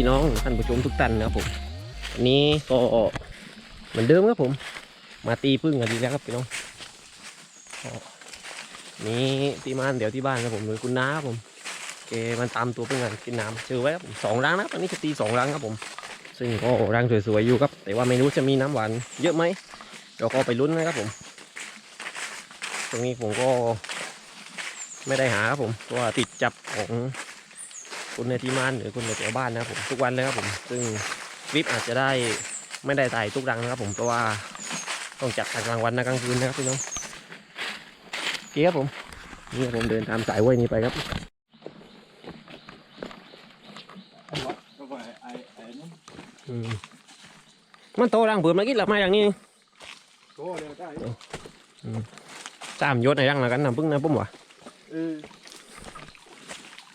ดีพี่น้องท่านผู้ชมทุกท่านนะครับผมวันนี้ก็เหมือนเดิมครับผม มาตีพึ่งกันดีแล้วครับพี่น้องนี่ตีมานเดี๋ยวที่บ้านครับผมโดยคุณน้าครับผมแกมันตามตัวพึ่งกันกินน้ำเจอไว้ครับสองรังนะครับวันนี้จะตีสองรังครับผม ซึ่งก็รังสวยๆอยู่ครับ แต่ว่าไม่รู้จะมีน้ำหวานเยอะไหมเดี๋ยวก็ไปลุ้นนะครับผม ตรงนี้ผมก็ไม่ได้หาครับผมเพราะว่าติดจับของ คนในที่มานหรือคนในแถวบ้านนะครับผมทุกวันเลยครับผมซึ่งคลิปอาจจะได้ไม่ได้ถ่ายทุกรังนะครับผมเพราะว่าต้องจัดทางกลางวันนะกลางคืนนะครับพี่น้องโอเคครับผมนี่ครับผมเดินตามสายไว้นี้ไปครับก็ไปไอ้ไอ้นั่นอืมมันโตรังเปิดมากินหลับมาอย่างนี้โตเร็วได้สามยศในรังแล้วกันนะพึ่งนะปุ้มวะเ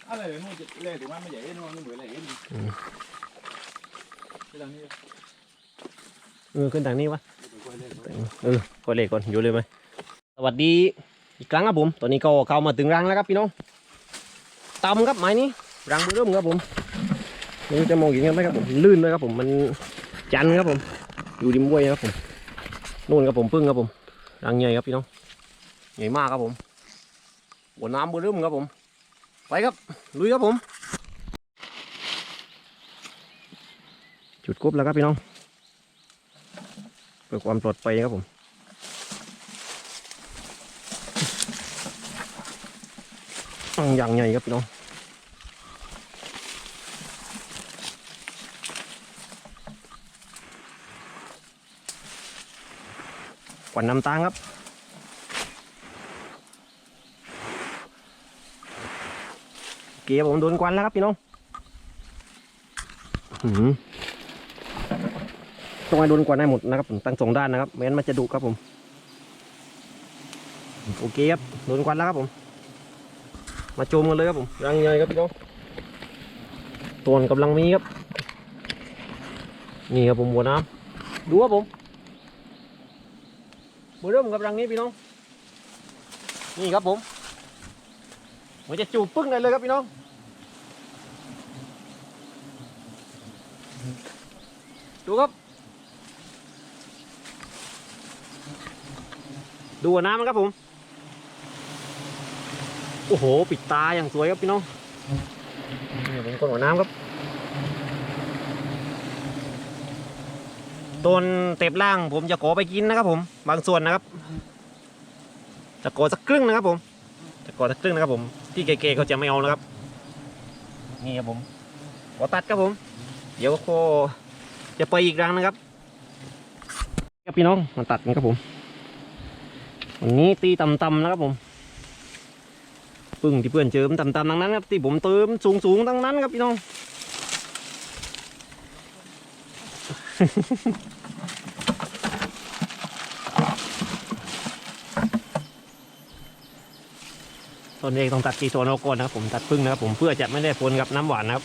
อะไรเดี๋ยนู่นจะเล่ถึงมันไม่ใหญ่เอ็นมันเหมือนอะไรเอ็นที่ตรงนี้เออขึ้นทางนี้วะเล่ออก็เลขก่อนอยู่เลยไหมสวัสดีอีกครั้งครับผม ตอนนี้ก็เข้ามาถึงรังแล้วครับพี่น้องตำครับไม้นี้รังเริ่มครับผมไม่รู้จะมองเห็นกันไหมครับผมลื่นเลยครับผมมันจันทร์ครับผม อยู่ริมห้วยครับผมนู่นครับผมพึ่งครับผมรังใหญ่ครับพี่น้องใหญ่มากครับผมหัวน้ำเริ่มครับผม ไปครับลุยครับผม จุดกบแล้วครับพี่น้องเพื่อความปลอดภัยครับผมอืมอย่างใหญ่ครับพี่น้องกวนน้ำตาลครับ เกียผมโดนควันแล้วครับพี่น้องหือต้องให้โดนกวนให้หมดนะครับผมตั้งสองด้านนะครับไม่งั้นมันจะดุครับผม โอเคครับโดนควันแล้วครับผม มาโจมกันเลยครับผมรังใหญ่ครับพี่น้องตัวนกำลังมีครับ นี่ครับผมหัวน้ำดูครับผมมือเริ่มกับรังนี้พี่น้อง นี่ครับผม มันจะจูบปึ้งเลยเลยครับพี่น้อง ดูครับ ดูหัวน้ำมันครับผม โอ้โห ปิดตาอย่างสวยครับพี่น้องนี่เป็นคนหัวน้ำครับต้นเต็บล่างผมจะขอไปกินนะครับผม บางส่วนนะครับ จะขอสักครึ่งนะครับผม จะขอสักครึ่งนะครับผม ที่เก๋ๆเขาจะไม่เอานะครับ นี่ครับผมขอตัดครับผม เดี๋ยวก็จะไปอีกรังนะครับครับพี่น้องมาตัดกันครับผมวันนี้ตีต่ำๆนะครับผมปึ้งที่เพื่อนเจิมต่ำๆทั้งนั้นครับที่ผมเติมสูงๆทั้งนั้นครับพี่น้อง ตอนเองต้องตัดกีโซนออกก่อนนะครับผมตัดพึ่งนะครับผมเพื่อจะไม่ได้ปนกับน้ำหวานนะครับ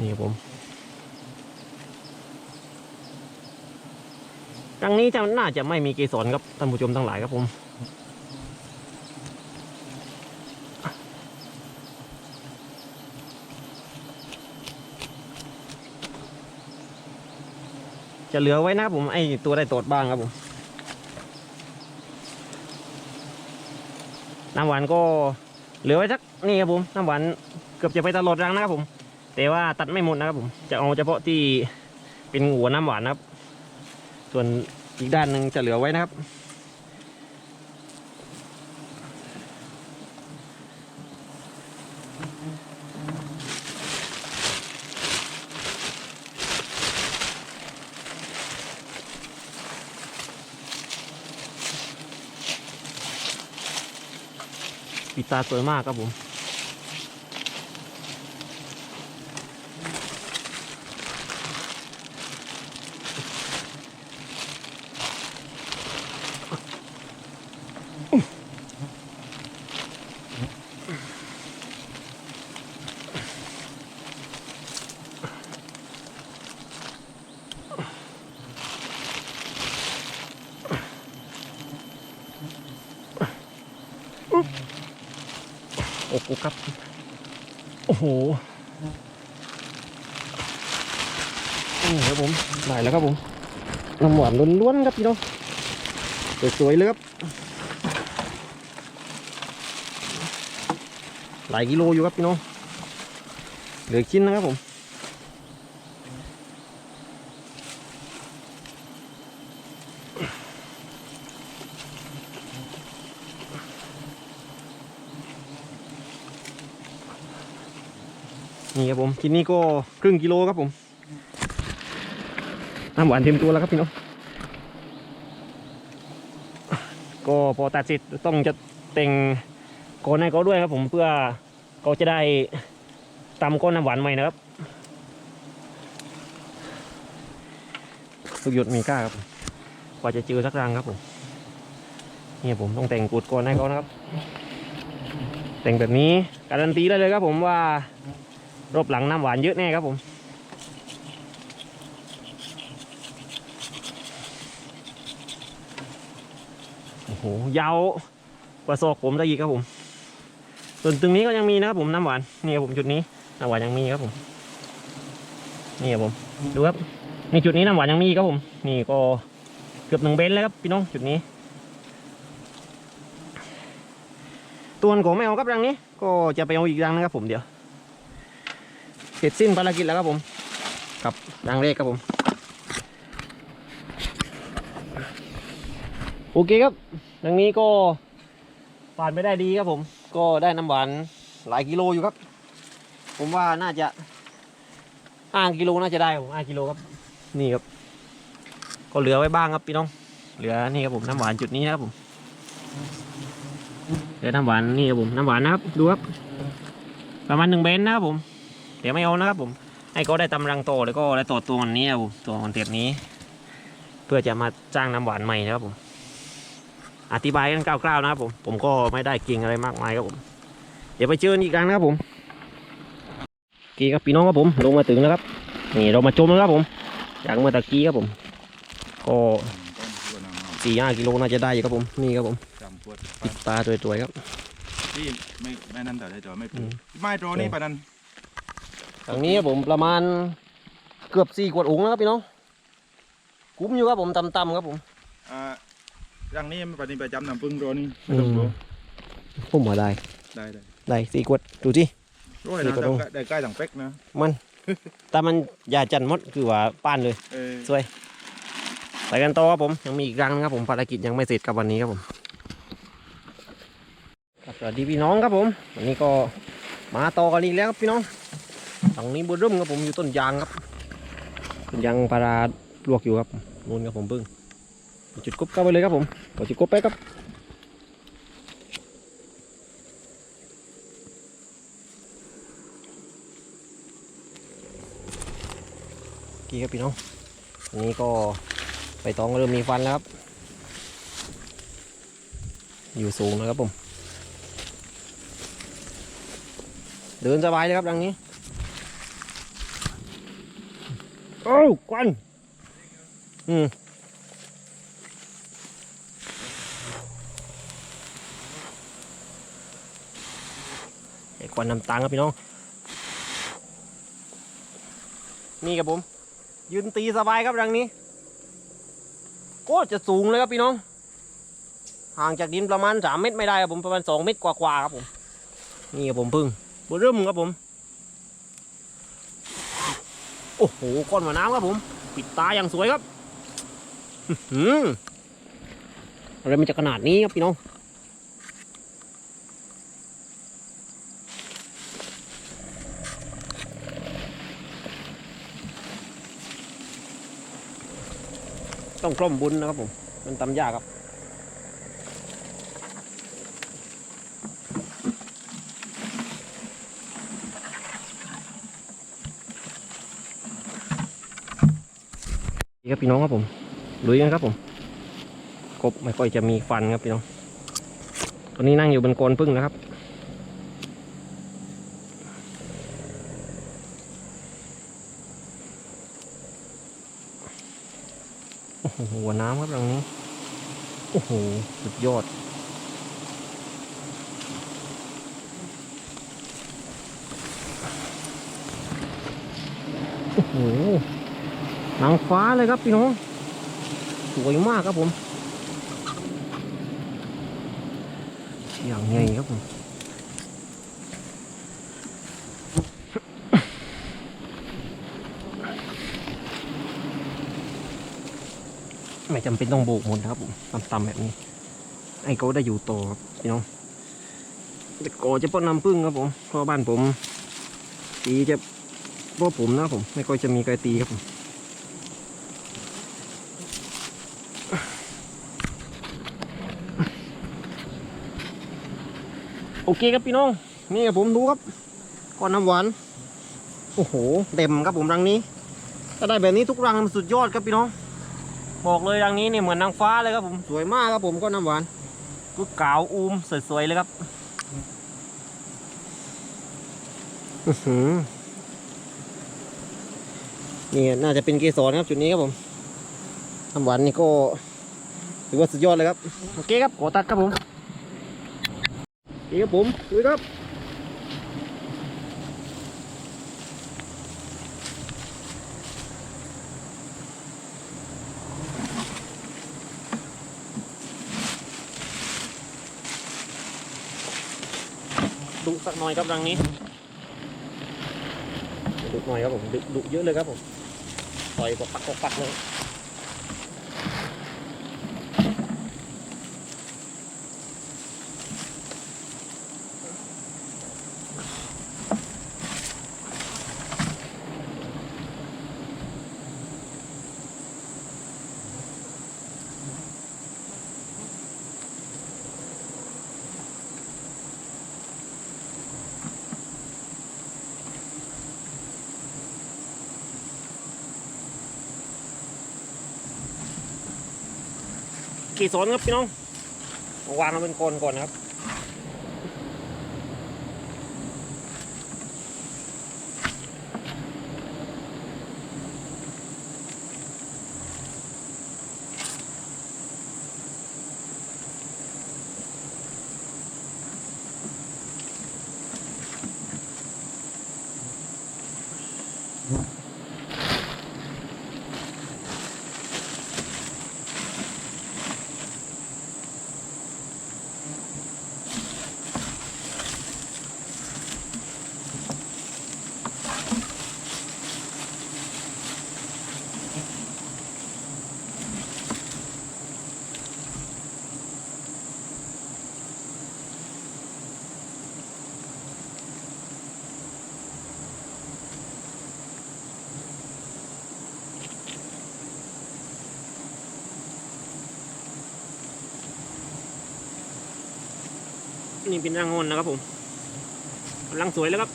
นี่ครับผมครั้งนี้จะน่าจะไม่มีกีสนครับท่านผู้ชมทั้งหลายครับผม จะเหลือไว้นะครับผมไอตัวได้ตดบ้างครับผมน้ำหวานก็เหลือไว้สักนี่ครับผมน้ำหวานเกือบจะไปตลอดรังนะครับผม แต่ว่าตัดไม่หมดนะครับผม จะเอาเฉพาะที่เป็นหัวน้ำหวานนะครับ ส่วนอีกด้านหนึ่งจะเหลือไว้นะครับ ตาสวยมากครับผม โอ้โหครับ โอ้โหนี่ครับผมได้แล้วครับผมน้ำหวานล้วนๆครับพี่น้องสวยๆเลยครับหลายกิโลอยู่ครับพี่น้องเหลืออกชิ้นนะครับผม นี่ครับผมชิ้นนี้ก็ครึ่งกิโลครับผมน้ำหวานเต็มตัวแล้วครับพี่น้องก็พอตัดเสร็จต้องจะแต่งโกนให้เขาด้วยครับผมเพื่อเขาจะได้ตำก้นน้ำหวานใหม่นะครับสุกหยดมีกล้าครับกว่าจะเจอสักรังครับผมนี่ผมต้องแต่งกุดก่อนให้เขานะครับ แต่งแบบนี้การันตีได้เลยครับผมว่า รอบหลังน้ำหวานเยอะแน่ครับผม โอ้โห ยาวกว่าศอกผมได้อีกครับผม ส่วนตรงนี้ก็ยังมีนะครับผมน้ำหวานนี่ครับผมจุดนี้น้ำหวานยังมีครับผม นี่ครับผม ดูครับนี่จุดนี้น้ำหวานยังมีครับผม นี่ก็เกือบหนึ่งเบนแล้วครับพี่น้องจุดนี้ ตัวนของไม่เอาครับรังนี้ ก็จะไปเอาอีกรังนะครับผมเดี๋ยว เสร็จสิ้นภารกิจแล้วครับผมกับรังแรกครับผม โอเคครับดังนี้ก็ผ่านไปได้ดีครับผม ก็ได้น้ำหวานหลายกิโลอยู่ครับ ผมว่าน่าจะห้ากิโลน่าจะได้ครับผมห้ากิโลครับ นี่ครับ ก็เหลือไว้บ้างครับพี่น้อง เหลือนี่ครับผมน้ำหวานจุดนี้นะครับผมเหลือน้ำหวานนี่ครับผมน้ำหวานนะครับดูครับประมาณหนึ่งเบนนะครับผม เดี๋ยวไม่เอานะครับผมให้เขาได้ตำรังโตแล้วก็ได้ต่อตัวอันนี้ครับผมตัวคอนเทปนี้ เพื่อจะมาจ้างน้ำหวานใหม่นะครับผม อธิบายกันคร่าวๆนะครับผมผมก็ไม่ได้เก่งอะไรมากมายครับผม เดี๋ยวไปเจอกันอีกครั้งนะครับผมโอเคครับพี่น้องครับผมลงมาถึงแล้วครับนี่เรามาชมแล้วครับผมจากเมื่อตะกี้ครับผมก็ต้นตัวน้ำสี่ห้ากิโลน่าจะได้อยู่ครับผมนี่ครับผมจำปวดติดตาสวยๆครับที่ไม่ไม่นั่นแต่ได้ตัวไม่อืปูมไม่ตัวนี้ปะนั้น ทางนี้ครับผมประมาณเกือบสี่ขวดอุ๋งแล้วครับพี่น้องคุ้มอยู่ครับผมต่ำๆครับผมอ่ารังนี้ปะนี้ประจำน้ำพึ่งตัวนี้อืมไม่ต้องกลัวผมว่าได้ได้ได้ได้สี่ขวดดูที่ ร้อยนี่นะก็ต้องได้ได้ใกล้ถังเป๊กนะมันแต่มันยาจันทร์หมดคือว่าป้านเลย เออสวยไปกันต่อครับผมยังมีอีกครั้งนะครับผมภารกิจยังไม่เสร็จกับวันนี้ครับผมครับสวัสดีพี่น้องครับผม วันนี้ก็มาต่อกันอีกแล้วครับพี่น้อง ฝั่งนี้บุญร่มครับผมอยู่ต้นยางครับต้นยางปลาราลวกอยู่ครับนู่นครับผมเพิ่งจุดกบเข้าไปเลยครับผมกดจุดกบไปครับกี่ครับพี่น้องอันนี้ก็ใบตองเริ่มมีฟันแล้วครับ อยู่สูงนะครับผม เดินสบายเลยครับดังนี้ โอ้าวควันอืมไอ้ควันน้ำตาลครับพี่น้อง นี่ครับผม ยืนตีสบายครับรังนี้ ก็จะสูงเลยครับพี่น้อง ห่างจากดินประมาณสามเมตรไม่ได้ครับผมประมาณสองเมตรกว่าๆครับผม นี่ครับผมพึ่งบนเริ่มครับผม โอ้โหก้อนหัวน้ำครับผม ปิดตาอย่างสวยครับอืออะไรมันจะขนาดนี้ครับพี่น้องต้องกล้มบุญนะครับผม มันตำยากครับับพี่น้องครับผมลุยกันครับผม กบไม่ค่อยจะมีฟันครับพี่น้อง ตอนนี้นั่งอยู่บนโกนพึ่งนะครับ โอ้โหหัวน้ำครับตรงนี้ โอ้โห สุดยอดโอ้โห นางฟ้าเลยครับพี่น้องสวยมากครับผมอย่างไงครับผมไม่จำเป็นต้องโบกมดนะครับผมต่ำๆแบบนี้ ไอ้เขาได้อยู่ต่อครับพี่น้องแต่ก่อจะป้อนน้ำพึ่งครับผมเพราะบ้านผมตีจะพราะผมนะผม ไม่ค่อยจะมีใครตีครับผม โอเคครับพี่น้อง นี่ครับผมดูครับก้อนน้ำหวาน โอ้โห เต็มครับผมรังนี้ ถ้าได้แบบนี้ทุกรังมันสุดยอดครับพี่น้อง บอกเลยรังนี้เนี่ยเหมือนนางฟ้าเลยครับผม สวยมากครับผมก้อนน้ำหวานลูกกาวอูมสวยๆเลยครับอื้อหือนี่น่าจะเป็นเกสรครับจุดนี้ครับผมน้ำหวานนี่ก็ถือว่าสุดยอดเลยครับ โอเคครับขอตัดครับผม นี่ครับผมดูครับดุสักหน่อยครับรังนี้ดุหน่อยครับผมดุดเยอะเลยครับผมต่อยปกปักปักเลย กี่สนครับพี่น้องวางมันเป็นโคนก่อนนะครับ นี่เป็นรังงอนนะครับผมกำลังสวยแล้วครับ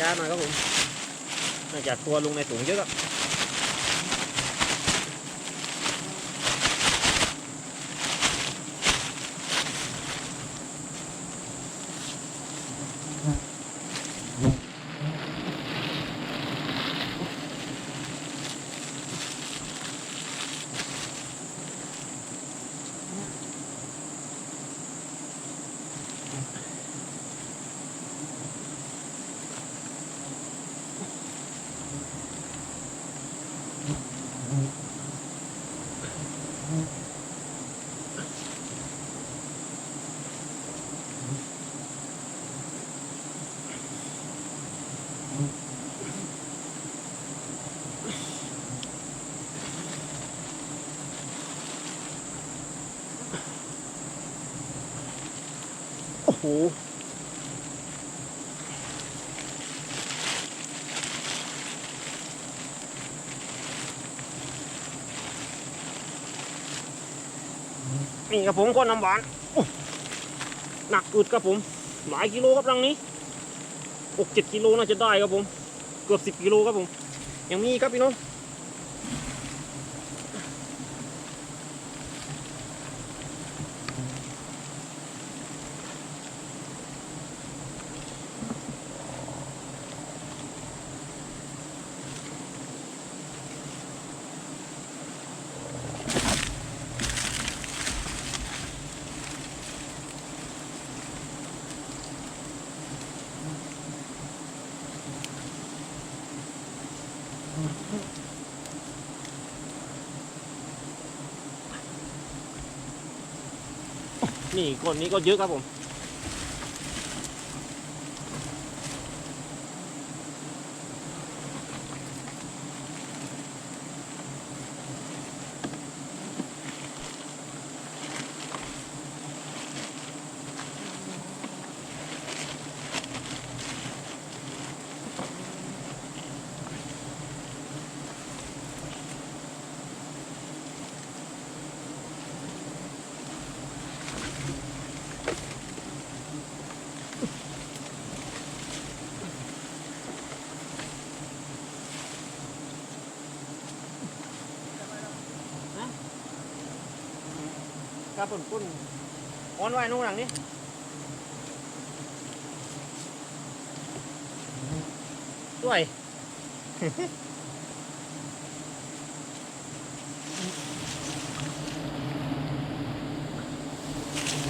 ช้าหน่อยครับผมเนื่องจากตัวลงในถุงเยอะ นี่ครับผมก้นน้ำหวานหนักอึดครับผม หลายกิโลครับรังนี้หกเจ็ดกิโลน่าจะได้ครับผม เกือบสิบกิโลครับผม ยังมีครับพี่น้อง นี่คนนี้ก็เยอะครับผม ครับปุ่นปุ่นออนไว้นู่นหลังนี้ด้วย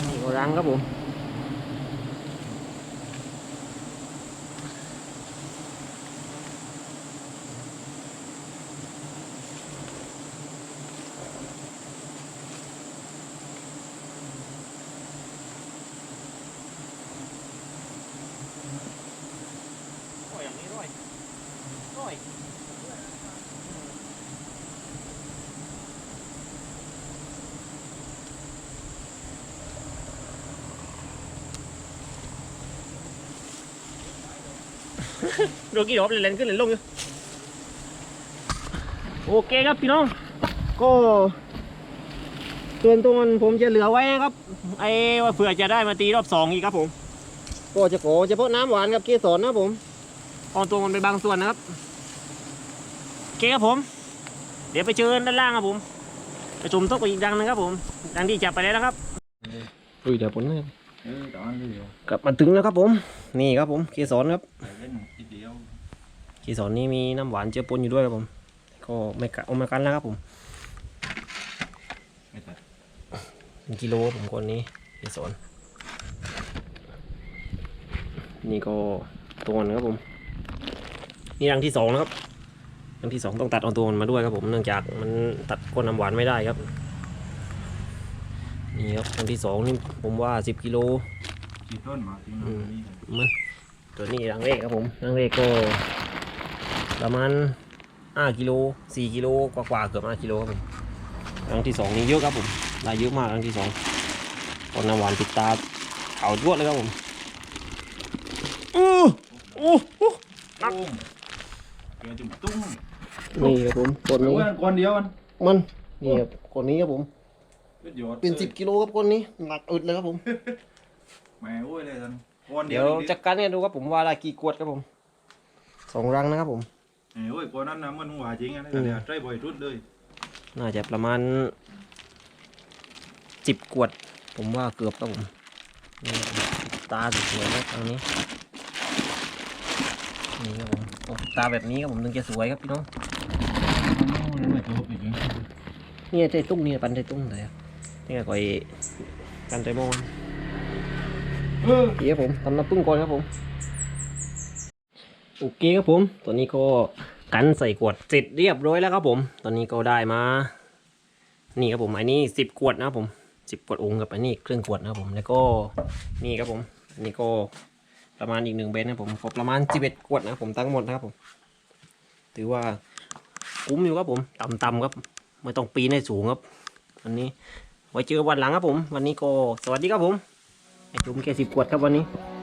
นี่ก็รังครับผม ร่อยอย่างนี้ร่อยร่อย ดูกี่รอบเล่นๆขึ้นเล่นลงอยู่โอเคครับพี่น้อง ก็ส่วนตัวผมจะเหลือไว้ครับ ไอ้ว่าเผื่อจะได้มาตีรอบสองอีกครับผม ก็จะขอเฉพาะน้ำหวานกับเกสรนะครับผมเอาตัวมันไปบางส่วนนะครับโอเคครับผม เดี๋ยวไปเจอด้านล่างครับผมไปชมต๊ะอีกดังหนึงครับผม ดังที่จับไปแล้วนะครับอุ้ยเดี๋ยวผมเนนี้เดีย กลับมาถึงแล้วครับผม นี่ครับผมเกสรครับเล่นทีเดียวเกสรนี่มีน้ำหวานเจือปนอยู่ด้วยครับผม ก็ไม่กะเอามากันแล้วครับผมเป็นกิโลครับผมคนนี้เกสรนี่ก็ตัวนึงครับผม นี่รังที่สองนะครับรังที่สองต้องตัดเอาตัวมันมาด้วยครับผม เนื่องจากมันตัดก้นน้ำหวานไม่ได้ครับ นี่ครับรังที่สองนี่ผมว่าสิบกิโลจีต้นมาจริงนะนี่มันตัวนี้รังเลขครับผมรังเลขก็ประมาณห้ากิโลสี่กิโลกว่าๆเกือบห้ากิโลครับผมรังที่สองนี่เยอะครับผมได้เยอะมากรังที่สองก้นน้ำหวานติดตาเอายวดเลยครับผมอู้อู้อู้ตุ้มเกิดจุ่มตุ้มนี่ครับผมคนเดี๋ยวนี้วันคนเดียวมันมันนี่ครับคนนี้ครับผม เป็นยอดเป็นสิบกิโลครับคนนี้หนักอึดเลยครับผมแหม่โอ้ยเลยท่านคนเดีเดี๋ยยววจัดการเนี่ยดูครับผมว่าได้กี่ขวดครับผมสองรังนะครับผม แหม่โอ้ยคนนั้นนะมันหัวจริงอะนี่เดี๋ยวใจบ่อยทุดเลยน่าจะประมาณสิบขวด ผมว่าเกือบครับผมนี่ตาสวยๆนะตรงนี้นี่ครับผมโอ้ตาแบบนี้ครับผมถึงจะสวยครับพี่น้องไม่จบจริงนี่ใจตุ้งนี่ปันใจตุ้งเลยอะ นี่ก็ไอ้กันใจโมงเออเดี๋ยวผมทำน้ำปึ้งก่อนครับผมโอเคครับผม ตอนนี้ก็กันใส่ขวดเสร็จเรียบร้อยแล้วครับผม ตอนนี้ก็ได้มา นี่ครับผมอันนี้สิบขวดนะครับผมสิบขวดองค์กับอันนี้เครื่องขวดนะครับผม แล้วก็นี่ครับผมอันนี้ก็ประมาณอีกหนึ่งเบนนะครบผมประมาณสิบเอ็ดขวดนะผมทั้งหมดนะครับผม ถือว่าคุ้มอยู่ครับผมต่ำๆครับ ไม่ต้องปีนให้สูงครับวันนี้ ไว้เจอวันหลังครับผม วันนี้ก็สวัสดีครับผมไอจุ่มแค่สิบขวดครับวันนี้